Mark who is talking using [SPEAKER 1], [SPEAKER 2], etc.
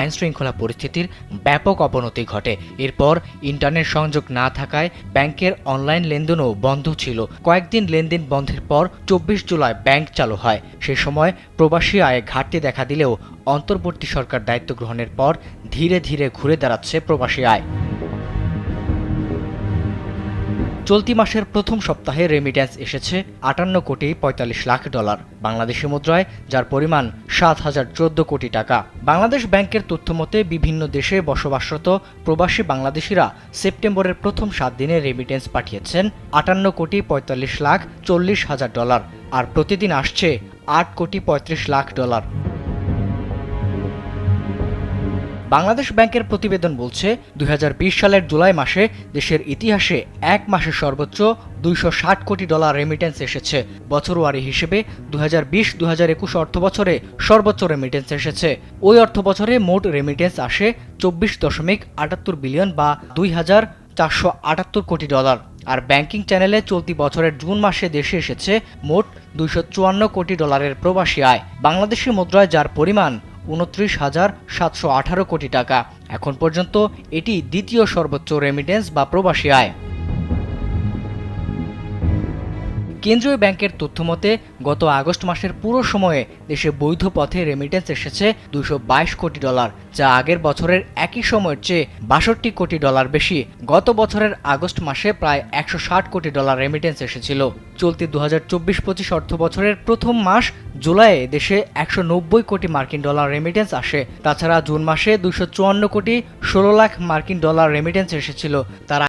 [SPEAKER 1] আইন শৃঙ্খলা পরিস্থিতির ব্যাপক অবনতি ঘটে। এরপর ইন্টারনেট সংযোগ না থাকায় ব্যাংকের অনলাইন লেনদেনও বন্ধ ছিল। কয়েকদিন লেনদেন বন্ধের পর চব্বিশ জুলাই ব্যাংক চালু হয়। সে সময় প্রবাসী আয়ে ঘাটতি দেখা দিলেও অন্তর্বর্তী সরকার দায়িত্ব গ্রহণের পর ধীরে ধীরে ঘুরে দাঁড়াচ্ছে প্রবাসী আয়। চলতি মাসের প্রথম সপ্তাহে রেমিট্যান্স এসেছে আটান্ন কোটি পঁয়তাল্লিশ লাখ ডলার বাংলাদেশি মুদ্রায়, যার পরিমাণ সাত হাজার চোদ্দ কোটি টাকা। বাংলাদেশ ব্যাংকের তথ্য মতে, বিভিন্ন দেশে বসবাসরত প্রবাসী বাংলাদেশিরা সেপ্টেম্বরের প্রথম সাত দিনে রেমিটেন্স পাঠিয়েছেন আটান্ন কোটি পঁয়তাল্লিশ লাখ চল্লিশ হাজার ডলার, আর প্রতিদিন আসছে আট কোটি পঁয়ত্রিশ লাখ ডলার। বাংলাদেশ ব্যাংকের প্রতিবেদন বলছে, দুই হাজার বিশ সালের জুলাই মাসে দেশের ইতিহাসে এক মাসে সর্বোচ্চ দুইশো ষাট কোটি ডলার রেমিটেন্স এসেছে। বছরওয়ারি হিসেবে দু হাজার বিশ অর্থ বছরে সর্বোচ্চ রেমিটেন্স এসেছে। ওই অর্থ বছরে মোট রেমিটেন্স আসে চব্বিশ দশমিক আটাত্তর বিলিয়ন বা দুই হাজার চারশো আটাত্তর কোটি ডলার। আর ব্যাংকিং চ্যানেলে চলতি বছরের জুন মাসে দেশে এসেছে মোট দুইশো চুয়ান্ন কোটি ডলারের প্রবাসী আয়। বাংলাদেশি মুদ্রায় যার পরিমাণ উনত্রিশ হাজার সাতশো আঠারো কোটি টাকা। এখন পর্যন্ত এটি দ্বিতীয় সর্বোচ্চ রেমিটেন্স বা প্রবাসী আয়। কেন্দ্রীয় ব্যাংকের তথ্যমতে গত আগস্ট মাসের পুরো সময়ে দেশে বৈধ পথে রেমিটেন্স এসেছে দুশো কোটি ডলার, যা আগের বছরের একই সময়ের চেয়ে বাষট্টি কোটি ডলার বেশি। গত বছরের আগস্ট মাসে প্রায় একশো ষাট কোটি ডলার রেমিটেন্স এসেছিল। চলতি দু হাজার চব্বিশ পঁচিশ অর্থ বছরের প্রথম মাস, জুলাইয়ে দেশে একশো নব্বই কোটি মার্কিন ডলার রেমিটেন্স আসে। তাছাড়া জুন মাসে দুশো কোটি ষোলো লাখ মার্কিন ডলার রেমিটেন্স এসেছিল। তার